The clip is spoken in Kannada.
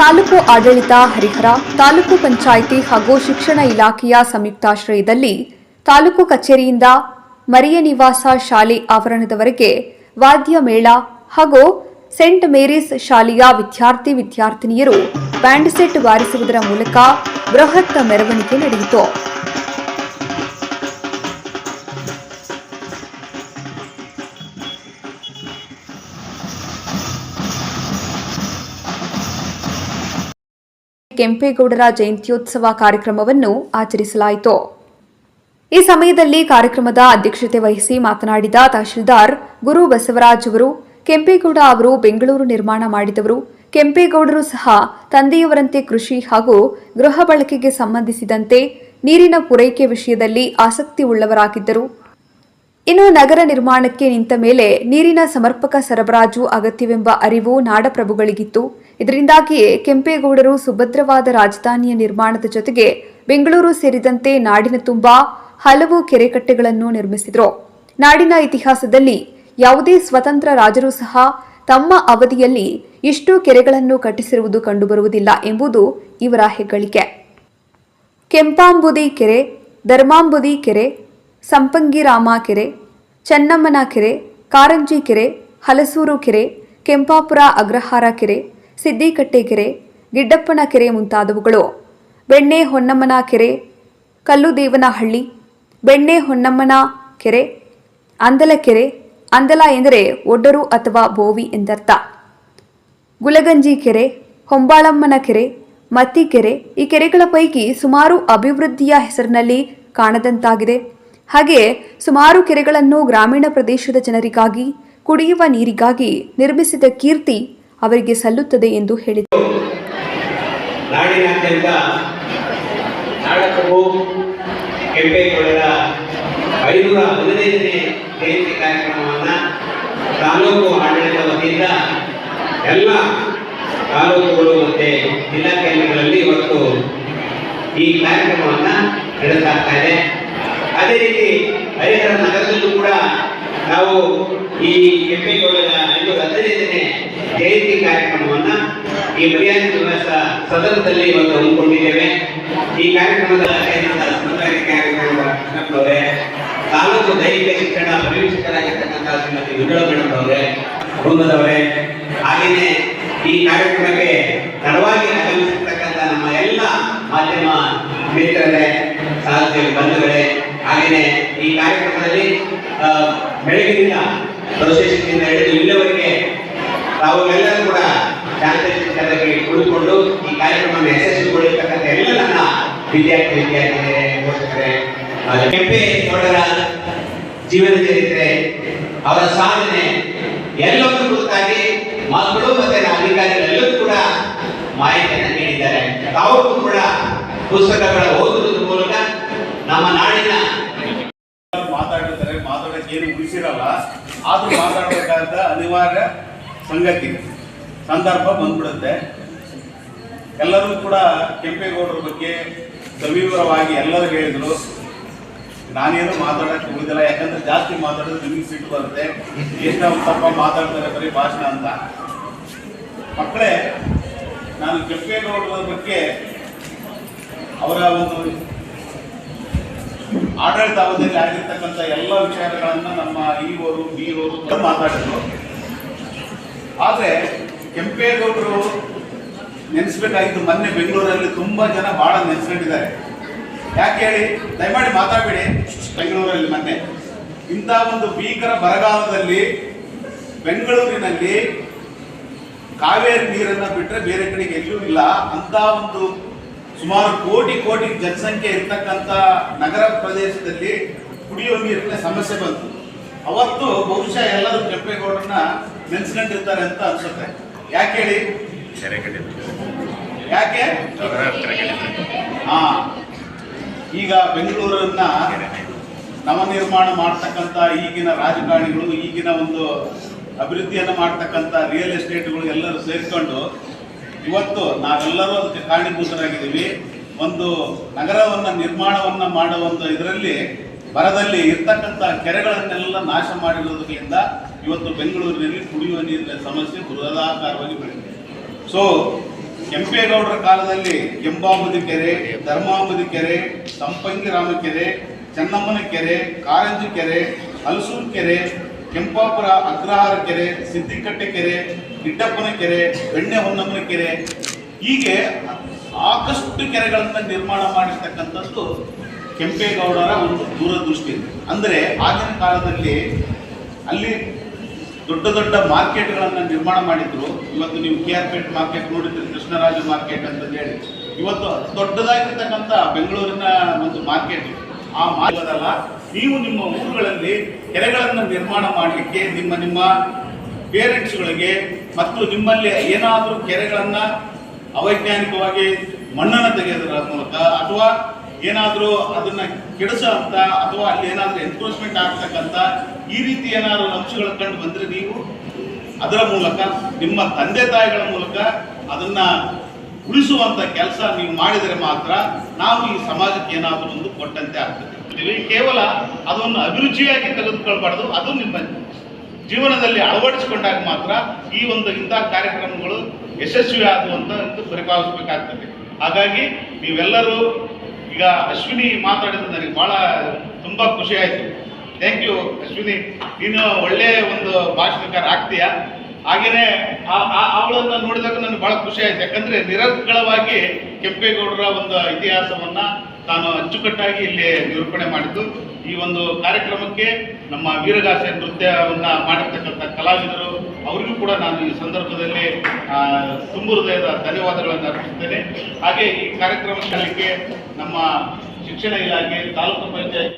ತಾಲೂಕು ಆಡಳಿತ, ಹರಿಹರ, ತಾಲೂಕು ಪಂಚಾಯಿತಿ ಹಾಗೂ ಶಿಕ್ಷಣ ಇಲಾಖೆಯ ಸಂಯುಕ್ತಾಶ್ರಯದಲ್ಲಿ ತಾಲೂಕು ಕಚೇರಿಯಿಂದ ಮರಿಯ ನಿವಾಸ ಶಾಲೆ ಆವರಣದವರೆಗೆ ವಾದ್ಯ ಮೇಳ ಹಾಗೂ ಸೆಂಟ್ ಮೇರೀಸ್ ಶಾಲೆಯ ವಿದ್ಯಾರ್ಥಿ ವಿದ್ಯಾರ್ಥಿನಿಯರು ಬ್ಯಾಂಡ್ಸೆಟ್ ಬಾರಿಸುವುದರ ಮೂಲಕ ಬೃಹತ್ ಮೆರವಣಿಗೆ ನಡೆಯಿತು. ಕೆಂಪೇಗೌಡರ ಜಯಂತ್ಯೋತ್ಸವ ಕಾರ್ಯಕ್ರಮವನ್ನು ಆಚರಿಸಲಾಯಿತು. ಈ ಸಮಯದಲ್ಲಿ ಕಾರ್ಯಕ್ರಮದ ಅಧ್ಯಕ್ಷತೆ ವಹಿಸಿ ಮಾತನಾಡಿದ ತಹಶೀಲ್ದಾರ್ ಗುರು ಬಸವರಾಜ್ ಅವರು, ಕೆಂಪೇಗೌಡ ಅವರು ಬೆಂಗಳೂರು ನಿರ್ಮಾಣ ಮಾಡಿದವರು, ಕೆಂಪೇಗೌಡರು ಸಹ ತಂದೆಯವರಂತೆ ಕೃಷಿ ಹಾಗೂ ಗೃಹ ಬಳಕೆಗೆ ಸಂಬಂಧಿಸಿದಂತೆ ನೀರಿನ ಪೂರೈಕೆ ವಿಷಯದಲ್ಲಿ ಆಸಕ್ತಿ ಉಳ್ಳವರಾಗಿದ್ದರು. ಇನ್ನು ನಗರ ನಿರ್ಮಾಣಕ್ಕೆ ನಿಂತ ಮೇಲೆ ನೀರಿನ ಸಮರ್ಪಕ ಸರಬರಾಜು ಅಗತ್ಯವೆಂಬ ಅರಿವು ನಾಡಪ್ರಭುಗಳಿಗಿತ್ತು. ಇದರಿಂದಾಗಿಯೇ ಕೆಂಪೇಗೌಡರು ಸುಭದ್ರವಾದ ರಾಜಧಾನಿಯ ನಿರ್ಮಾಣದ ಜೊತೆಗೆ ಬೆಂಗಳೂರು ಸೇರಿದಂತೆ ನಾಡಿನ ತುಂಬ ಹಲವು ಕೆರೆಕಟ್ಟೆಗಳನ್ನು ನಿರ್ಮಿಸಿದರು. ನಾಡಿನ ಇತಿಹಾಸದಲ್ಲಿ ಯಾವುದೇ ಸ್ವತಂತ್ರ ರಾಜರು ಸಹ ತಮ್ಮ ಅವಧಿಯಲ್ಲಿ ಇಷ್ಟು ಕೆರೆಗಳನ್ನು ಕಟ್ಟಿಸಿರುವುದು ಕಂಡುಬರುವುದಿಲ್ಲ ಎಂಬುದು ಇವರ ಹೆಗ್ಗಳಿಕೆ. ಕೆಂಪಾಂಬುದಿ ಕೆರೆ, ಧರ್ಮಾಂಬುದಿ ಕೆರೆ, ಸಂಪಂಗಿರಾಮ ಕೆರೆ, ಚೆನ್ನಮ್ಮನ ಕೆರೆ, ಕಾರಂಜಿ ಕೆರೆ, ಹಲಸೂರು ಕೆರೆ, ಕೆಂಪಾಪುರ ಅಗ್ರಹಾರ ಕೆರೆ ಸಿದ್ದಿಕಟ್ಟೆ ಕೆರೆ ಗಿಡ್ಡಪ್ಪನ ಕೆರೆ ಮುಂತಾದವುಗಳು. ಬೆಣ್ಣೆ ಹೊನ್ನಮ್ಮನ ಕೆರೆ ಕಲ್ಲುದೇವನಹಳ್ಳಿ ಬೆಣ್ಣೆ ಹೊನ್ನಮ್ಮನ ಕೆರೆ ಅಂದಲ ಕೆರೆ ಅಂದಲ ಎಂದರೆ ಒಡ್ಡರು ಅಥವಾ ಬೋವಿ ಎಂದರ್ಥ. ಗುಲಗಂಜಿ ಕೆರೆ ಹೊಂಬಾಳಮ್ಮನ ಕೆರೆ ಮತ್ತಿಕೆರೆ ಈ ಕೆರೆಗಳ ಪೈಕಿ ಸುಮಾರು ಅಭಿವೃದ್ಧಿಯ ಹೆಸರಿನಲ್ಲಿ ಕಾಣದಂತಾಗಿದೆ. ಹಾಗೆಯೇ ಸುಮಾರು ಕೆರೆಗಳನ್ನು ಗ್ರಾಮೀಣ ಪ್ರದೇಶದ ಜನರಿಗಾಗಿ, ಕುಡಿಯುವ ನೀರಿಗಾಗಿ ನಿರ್ಮಿಸಿದ ಕೀರ್ತಿ ಅವರಿಗೆ ಸಲ್ಲುತ್ತದೆ ಎಂದು ಹೇಳಿದರು. ನಾಡಿನಾದ್ಯಂತ ನಾಡಪ್ರಭು ಕೆಂಪೇಗೌಡರ ಐನೂರ ಹದಿನೈದನೇ ಜಯಂತಿ ಕಾರ್ಯಕ್ರಮವನ್ನು ತಾಲೂಕು ಆಡಳಿತ ವತಿಯಿಂದ ಎಲ್ಲ ತಾಲೂಕುಗಳು ಮತ್ತು ಜಿಲ್ಲಾ ಕೇಂದ್ರಗಳಲ್ಲಿ ಇವತ್ತು ಈ ಕಾರ್ಯಕ್ರಮವನ್ನು ನಡೆಸಲಾಗ್ತಾ ಇದೆ. ಅದೇ ರೀತಿ ಹರಿಹರ ನಗರದಲ್ಲೂ ಕೂಡ ನಾವು ಈ ಕೆಂಪೇಗೌಡರ ಐನೂರ ಹದಿನೈದನೇ ಜಯಂತಿ ಕಾರ್ಯಕ್ರಮವನ್ನು ಈ ಮರ್ಯಾದೆ ನಿವಾಸ ಸದನದಲ್ಲಿ ಇವತ್ತು ಹಮ್ಮಿಕೊಂಡಿದ್ದೇವೆ. ಈ ಕಾರ್ಯಕ್ರಮದ ಕಾರ್ಯಕ್ರಮದವರೇ ತಾಲೂಕು ದೈಹಿಕ ಶಿಕ್ಷಣ ಪರಿವೀಕ್ಷಕರಾಗಿರ್ತಕ್ಕಂಥ ಶ್ರೀಮತಿ ವಿಜಯ ಮೇಡಮ್ ಅವರೇ ಕುಟುಂಬದವರೇ, ಹಾಗೆಯೇ ಈ ಕಾರ್ಯಕ್ರಮಕ್ಕೆ ತಡವಾಗಿ ಆಗಮಿಸಿರ್ತಕ್ಕಂಥ ನಮ್ಮ ಎಲ್ಲ ಮಾಧ್ಯಮ ಮಿತ್ರರೇ ಸಾಹಿತ್ಯ ಬಂಧುಗಳೇ, ಹಾಗೆಯೇ ಈ ಕಾರ್ಯಕ್ರಮದಲ್ಲಿ ಬೆಳಗಿನಿಂದ ಪ್ರೊಸೆಷನ್ನಿಂದ ಹಿಡಿದು ಇಲ್ಲಿವರೆಗೆ ತಾವುಗಳೆಲ್ಲರೂ ಕೂಡ ಶಾಂತಚಿತ್ತರಾಗಿ ಕುಳಿತುಕೊಂಡು ಈ ಕಾರ್ಯಕ್ರಮವನ್ನು ಯಶಸ್ವಿಗೊಳಿಸತಕ್ಕಂಥ ಎಲ್ಲ ನನ್ನ ವಿದ್ಯಾರ್ಥಿ ವಿದ್ಯಾರ್ಥಿನಿಯರೇ ಪೋಷಕರೇ ಕೆಂಪೇಗೌಡರ ಜೀವನ ಚರಿತ್ರೆ, ಅವರ ಸಾಧನೆ ಎಲ್ಲವನ್ನೂ ಕುರಿತಾಗಿ ಮಕ್ಕಳು ಮತ್ತೆ ಅಧಿಕಾರಿಗಳೆಲ್ಲರೂ ಕೂಡ ಮಾಹಿತಿಯನ್ನು ನೀಡಿದ್ದಾರೆ. ತಾವು ಕೂಡ ಪುಸ್ತಕಗಳ ಓದುವುದರ ಮೂಲಕ ನಮ್ಮ ನಾಡಿನ ಮಾತಾಡಿರ್ತಾರೆ ಮಾತಾಡೋಕೆ ಏನು ಉಳಿಸಿರಲ್ಲ ಆದ್ರೂ ಮಾತಾಡಬೇಕಾದ ಅನಿವಾರ್ಯ ಸಂಗತಿ. ಸಂದರ್ಭ ಬಂದ್ಬಿಡುತ್ತೆ. ಎಲ್ಲರೂ ಕೂಡ ಕೆಂಪೇಗೌಡರ ಬಗ್ಗೆ ಸವಿವರವಾಗಿ ಎಲ್ಲರೂ ಹೇಳಿದ್ರು. ನಾನೇನು ಮಾತಾಡಕ್ಕೆ ಹೋಗಿದ್ದಿಲ್ಲ ಯಾಕಂದ್ರೆ ಜಾಸ್ತಿ ಮಾತಾಡಿದ್ರೆ ನಿಮಗೆ ಸಿಟ್ಟು ಬರುತ್ತೆ. ಎಷ್ಟು ತಪ್ಪ ಮಾತಾಡ್ತಾರೆ ಬರೀ ಭಾಷಣ ಅಂತ. ಮಕ್ಕಳೇ, ನಾನು ಕೆಂಪೇಗೌಡರ ಬಗ್ಗೆ ಅವರ ಒಂದು ಆಡಳಿತ ಅವಧಿಯಲ್ಲಿ ಆಗಿರ್ತಕ್ಕಂಥ ಎಲ್ಲ ವಿಚಾರಗಳನ್ನು ನಮ್ಮ ಈವರು ಬೀರೋರು ಮಾತಾಡಿದ್ರು. ಆದ್ರೆ ಕೆಂಪೇಗೌಡರು ನೆನೆಸ್ಬೇಕಾಗಿತ್ತು ಮೊನ್ನೆ ಬೆಂಗಳೂರಲ್ಲಿ ತುಂಬಾ ಜನ ಬಹಳ ನೆನೆಸ್ಕೊಂಡಿದ್ದಾರೆ. ಯಾಕೆ ಹೇಳಿ? ದಯಮಾಡಿ ಮಾತಾಡಬೇಡಿ. ಬೆಂಗಳೂರಲ್ಲಿ ಮೊನ್ನೆ. ಇಂಥ ಒಂದು ಭೀಕರ ಬರಗಾಲದಲ್ಲಿ ಬೆಂಗಳೂರಿನಲ್ಲಿ ಕಾವೇರಿ ನೀರನ್ನ ಬಿಟ್ಟರೆ ಬೇರೆ ಕಡೆಗೆ ಎಲ್ಲೂ ಇಲ್ಲ. ಅಂತ ಒಂದು ಸುಮಾರು ಕೋಟಿ ಕೋಟಿ ಜನಸಂಖ್ಯೆ ಇರ್ತಕ್ಕಂಥ ನಗರ ಪ್ರದೇಶದಲ್ಲಿ ಕುಡಿಯುವ ನೀರಿನ ಸಮಸ್ಯೆ ಬಂತು. ಅವತ್ತು ಬಹುಶಃ ಎಲ್ಲರೂ ಕೆಂಪೇಗೌಡರನ್ನ ನೆನ್ಸ್ಕೊಂಡಿರ್ತಾರೆ ಅಂತ ಅನ್ಸುತ್ತೆ. ಯಾಕೆ ಹೇಳಿ? ಯಾಕೆ? ಹಾ ಈಗ ಬೆಂಗಳೂರನ್ನ ನವನಿರ್ಮಾಣ ಮಾಡ್ತಕ್ಕಂಥ ಈಗಿನ ರಾಜಕಾರಣಿಗಳು, ಈಗಿನ ಒಂದು ಅಭಿವೃದ್ಧಿಯನ್ನು ಮಾಡ್ತಕ್ಕಂಥ ರಿಯಲ್ ಎಸ್ಟೇಟ್ಗಳು ಎಲ್ಲರೂ ಸೇರಿಕೊಂಡು ಇವತ್ತು ನಾವೆಲ್ಲರೂ ಅದಕ್ಕೆ ಕಾರಣೀಭೂತರಾಗಿದ್ದೀವಿ. ಒಂದು ನಗರವನ್ನ ನಿರ್ಮಾಣವನ್ನ ಮಾಡುವಂತ ಇದರಲ್ಲಿ ಬರದಲ್ಲಿ ಇರ್ತಕ್ಕಂಥ ಕೆರೆಗಳನ್ನೆಲ್ಲ ನಾಶ ಮಾಡಿರೋದ್ರಿಂದ ಇವತ್ತು ಬೆಂಗಳೂರಿನಲ್ಲಿ ಕುಡಿಯುವ ನೀರಿನ ಸಮಸ್ಯೆ ಬೃಹದಾಕಾರವಾಗಿ ಬೆಳೆದಿದೆ ಸೊ ಕೆಂಪೇಗೌಡರ ಕಾಲದಲ್ಲಿ ಕೆಂಬಾಬುದಿ ಕೆರೆ ಧರ್ಮಾಂಬುದಿ ಕೆರೆ, ಸಂಪಂಗಿರಾಮ ಕೆರೆ, ಚೆನ್ನಮ್ಮನ ಕೆರೆ, ಕಾರಂಜಿ ಕೆರೆ, ಹಲಸೂರು ಕೆರೆ, ಕೆಂಪಾಪುರ ಅಗ್ರಹಾರ ಕೆರೆ, ಸಿದ್ದಿಕಟ್ಟೆ ಕೆರೆ ಗಿಡ್ಡಪ್ಪನ ಕೆರೆ ಬೆಣ್ಣೆ ಹೊನ್ನಮ್ಮನ ಕೆರೆ, ಹೀಗೆ ಸಾಕಷ್ಟು ಕೆರೆಗಳನ್ನು ನಿರ್ಮಾಣ ಮಾಡಿರ್ತಕ್ಕಂಥದ್ದು ಕೆಂಪೇಗೌಡರ ಒಂದು ದೂರದೃಷ್ಟಿ ಅಂದರೆ ಆಗಿನ ಕಾಲದಲ್ಲಿ ಅಲ್ಲಿ ದೊಡ್ಡ ದೊಡ್ಡ ಮಾರ್ಕೆಟ್ಗಳನ್ನು ನಿರ್ಮಾಣ ಮಾಡಿದ್ರು. ಇವತ್ತು ನೀವು ಕೆ ಆರ್ ಪೇಟ್ ಮಾರ್ಕೆಟ್ ನೋಡಿದ್ರೆ ಕೃಷ್ಣರಾಜ ಮಾರ್ಕೆಟ್ ಅಂತ ಹೇಳಿ. ಇವತ್ತು ದೊಡ್ಡದಾಗಿರ್ತಕ್ಕಂಥ ಬೆಂಗಳೂರಿನ ಒಂದು ಮಾರ್ಕೆಟ್ ಆ ಮಾರ್ಗದಲ್ಲ ನೀವು ನಿಮ್ಮ ಊರುಗಳಲ್ಲಿ ಕೆರೆಗಳನ್ನು ನಿರ್ಮಾಣ ಮಾಡಲಿಕ್ಕೆ ನಿಮ್ಮ ನಿಮ್ಮ ಪೇರೆಂಟ್ಸ್ಗಳಿಗೆ ಮತ್ತು ನಿಮ್ಮಲ್ಲಿ ಏನಾದರೂ ಕೆರೆಗಳನ್ನು ಅವೈಜ್ಞಾನಿಕವಾಗಿ ಮಣ್ಣನ್ನು ತೆಗೆಯೋದರ ಮೂಲಕ ಅಥವಾ ಏನಾದರೂ ಅದನ್ನ ಕೆಡಿಸೋ ಅಂತ ಅಥವಾ ಅಲ್ಲಿ ಏನಾದರೂ ಎನ್ಕ್ರೋಚ್ಮೆಂಟ್ ಆಗ್ತಕ್ಕಂಥ ಈ ರೀತಿ ಏನಾದರೂ ಅಂಶಗಳು ಕಂಡು ಬಂದರೆ ನೀವು ಅದರ ಮೂಲಕ, ನಿಮ್ಮ ತಂದೆ ತಾಯಿಗಳ ಮೂಲಕ ಅದನ್ನ ಉಳಿಸುವಂಥ ಕೆಲಸ ನೀವು ಮಾಡಿದರೆ ಮಾತ್ರ ನಾವು ಈ ಸಮಾಜಕ್ಕೆ ಏನಾದರೂ ಒಂದು ಕೊಟ್ಟಂತೆ ಆಗ್ತದೆ. ಕೇವಲ ಅದನ್ನು ಅಭಿರುಚಿಯಾಗಿ ತೆಗೆದುಕೊಳ್ಬಾರ್ದು, ಅದು ನಿಮ್ಮ ಜೀವನದಲ್ಲಿ ಅಳವಡಿಸಿಕೊಂಡಾಗ ಮಾತ್ರ ಈ ಒಂದು ಇಂಥ ಕಾರ್ಯಕ್ರಮಗಳು ಯಶಸ್ವಿ ಆಗುವಂತ ಪರಿಪಾಲಿಸಬೇಕಾಗ್ತದೆ. ಹಾಗಾಗಿ ನೀವೆಲ್ಲರೂ ಈಗ ಅಶ್ವಿನಿ ಮಾತಾಡಿದ ನನಗೆ ಬಹಳ ತುಂಬಾ ಖುಷಿ ಆಯಿತು. Thank you Ashwini. ನೀನು ಒಳ್ಳೆ ಒಂದು ಭಾಷಣಕಾರ ಆಗ್ತೀಯ. ಹಾಗೆಯೇ ಅವಳನ್ನ ನೋಡಿದಾಗ ನನಗೆ ಬಹಳ ಖುಷಿ ಆಯಿತು. ಯಾಕಂದ್ರೆ ನಿರರ್ಗಳವಾಗಿ ಕೆಂಪೇಗೌಡರ ಒಂದು ಇತಿಹಾಸವನ್ನ ತಾನು ಅಚ್ಚುಕಟ್ಟಾಗಿ ಇಲ್ಲಿ ನಿರೂಪಣೆ ಮಾಡಿದ್ದು. ಈ ಒಂದು ಕಾರ್ಯಕ್ರಮಕ್ಕೆ ನಮ್ಮ ವೀರಗಾಸೆ ನೃತ್ಯವನ್ನ ಮಾಡಿರ್ತಕ್ಕಂಥ ಕಲಾವಿದರು ಅವರಿಗೂ ಕೂಡ ನಾನು ಈ ಸಂದರ್ಭದಲ್ಲಿ ತುಂಬ ಹೃದಯದ ಧನ್ಯವಾದಗಳನ್ನು ಅರ್ಪಿಸುತ್ತೇನೆ. ಹಾಗೆ ಈ ಕಾರ್ಯಕ್ರಮಕ್ಕೆ ನಮ್ಮ ಶಿಕ್ಷಣ ಇಲಾಖೆ ತಾಲೂಕು ಪಂಚಾಯತ್